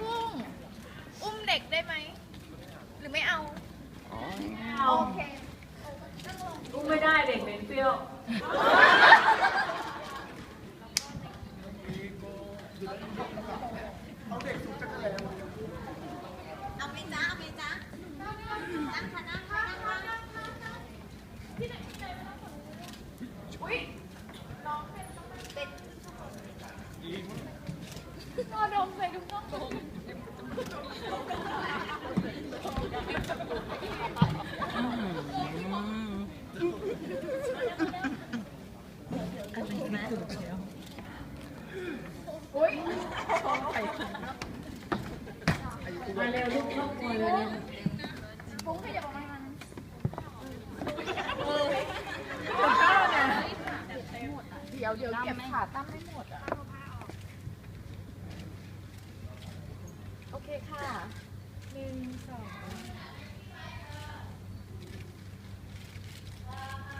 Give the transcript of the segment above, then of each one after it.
กุ้ง อุ้มเด็กได้ไหม หรือไม่เอาเอา โอเค อุ้มไม่ได้เด็กเหม็นเปรี้ยว เอาไปจ้าเอาไปจ้านั่งค่ะนั่งค่ะนั่งค่ะ อุ้ยน้องเป็นน้องเป็นนอดมใส่ถุงน่องดม อุ้ย มาเร็วลูกลูกมาเร็วฟุ้งขยับออกมามันเดี๋ยวเดี๋ยวเก็บขาตั้มไม่หมดอะโอเคค่ะหนึ่งสอง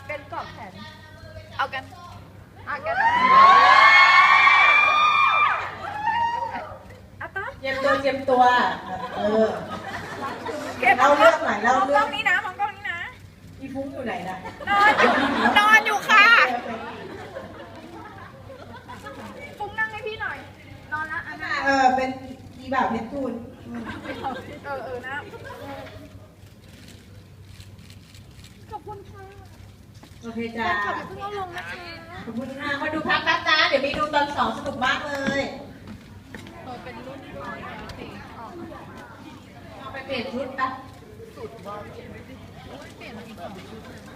เป็นกรอบแขน เอากันเอากันอะตา เตรียม ตัวเตรียมตัว เออเก็บเล่าเรื่องหน่อยเล่ามองกเรื่ล้อองงนี้นะมองกล้องนี้นะ อีฟุ้งอยู่ไหนนะนอนอยู่นอนอยู่ค่ะ ฟุ้งนั่งให้พี่หน่อย นอนละอันนั้นเออ เป็นอีบ่าวเพชรทูลเออเออนะ ขอบคุณค่ะโอเคจ้าขอบคุณเอาลงนะคะ ขอบคุณค่ะมาดูพักแป๊บจ้าเดี๋ยวไปดูตอนสองสนุกมากเลย เออเป็นรุ่นที่ร้อยโอเคออก เอาไปเปลี่ยนชุดปะเปลี่ยนมาอีกสองชุดนะ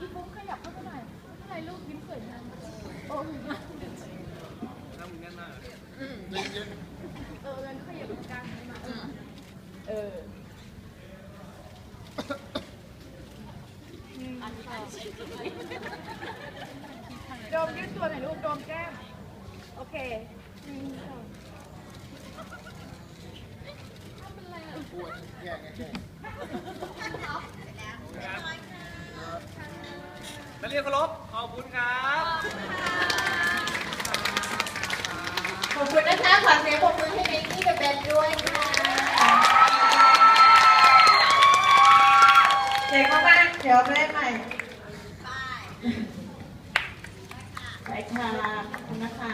อีฟุ้งขยับเข้าไปหน่อยไม่เป็นไรลูกยิ้มสวยจังโอ้ย เอองั้นขยับตรงกลางนี้มาเออโดมยืดตัวหน่อยลูกโดมแก้ม โอเคหนึ่งสองนักเรียนเคารพขอบคุณครับ คุณนะคะขอเสียงปรบมือให้มิกกี้กับเบนด้วยค่ะเจ๋งมากๆเดี๋ยวไปเล่นใหม่ไปค่ะขอบคุณนะคะ